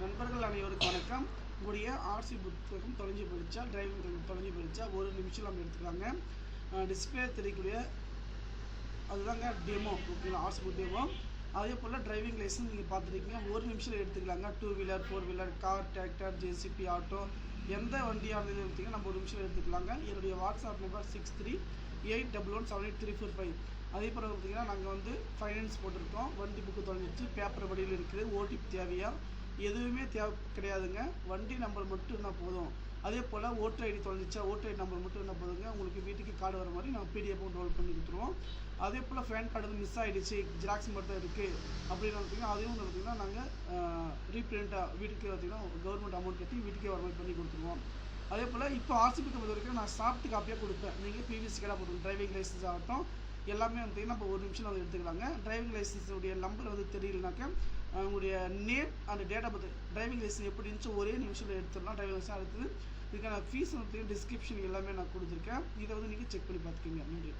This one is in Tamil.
நண்பர்கள் அனைவருக்கும் வணக்கம். உங்களுடைய ஆர்சி புத்தகம் தொலைஞ்சி போயிடுச்சா? டிரைவிங் தொலைஞ்சி போயிடுச்சா? ஒரு நிமிஷம் நம்ம எடுத்துக்கலாங்க. டிஸ்பிளே தெரியக்கூடிய அதுதாங்க டெமோ ஓகேங்களா? ஆர்சி புக் டெமோ அதே போல் டிரைவிங் லைசன்ஸ் நீங்கள் பார்த்துருக்கீங்க. ஒரு நிமிஷத்தில் எடுத்துக்கலாங்க. Two wheeler four wheeler car tractor JCB auto எந்த வண்டியாக இருந்தது எடுத்தீங்க நம்ம ஒரு நிமிஷம் எடுத்துக்கலாங்க. என்னுடைய WhatsApp number six three eight double one seven eight three four five அதே போல் பார்த்தீங்கன்னா நாங்கள் வந்து ஃபைனான்ஸ் போட்டிருக்கோம். வண்டி புக்கு தொலைஞ்சிச்சு பேப்பர் வடிவில் இருக்குது. ஓடிபி தேவையாக எதுவுமே தேவை கிடையாதுங்க. வண்டி நம்பர் மட்டும் இருந்தால் போதும். அதே போல் ஓட்டர் ஐடி தொலைஞ்சிச்சா ஓட்டர் ஐடி நம்பர் மட்டும் இருந்தால் போதுங்க. உங்களுக்கு வீட்டுக்கு கார்டு வர மாதிரி நம்ம பிடிஎஃப் டவுன்லோட் பண்ணி கொடுத்துருவோம். அதே போல் ஃபேன் கார்டு வந்து மிஸ் ஆகிடுச்சு ஜெராக்ஸ் மட்டும் இருக்குது அப்படின்னு பார்த்தீங்கன்னா அதையும் வந்து பார்த்தீங்கன்னா நாங்கள் ரீப்ரிண்ட்டாக வீட்டுக்கு பார்த்தீங்கன்னா கவர்மெண்ட் அமௌண்ட் கட்டி வீட்டுக்கே வர மாதிரி பண்ணி கொடுத்துருவோம். அதே போல் இப்போ ஆர்சிபி பொறுத்த வரைக்கும் நான் சாஃப்ட் காப்பியாக கொடுப்பேன். நீங்கள் பிவிசி கார்டாக போட்டுருங்க டிரைவிங் லைசன்ஸ் ஆகட்டும் எல்லாமே வந்து நம்ம ஒரு நிமிஷம் வந்து எடுத்துக்கலாங்க. டிரைவிங் லைசன்ஸுடைய நம்பர் வந்து தெரியலனாக்கா உங்களுடைய name and date of birth driving licence எப்படி இருந்துச்சு ஒரே நிமிஷத்தில் எடுத்துடலாம். டிரைவிங் லைசன்ஸ் அடுத்தது இதுக்கான ஃபீஸ் வந்து டிஸ்கிரிப்ஷன் எல்லாமே நான் கொடுத்துருக்கேன். இதை வந்து நீங்கள் செக் பண்ணி பார்த்துக்கோங்க. நன்றி.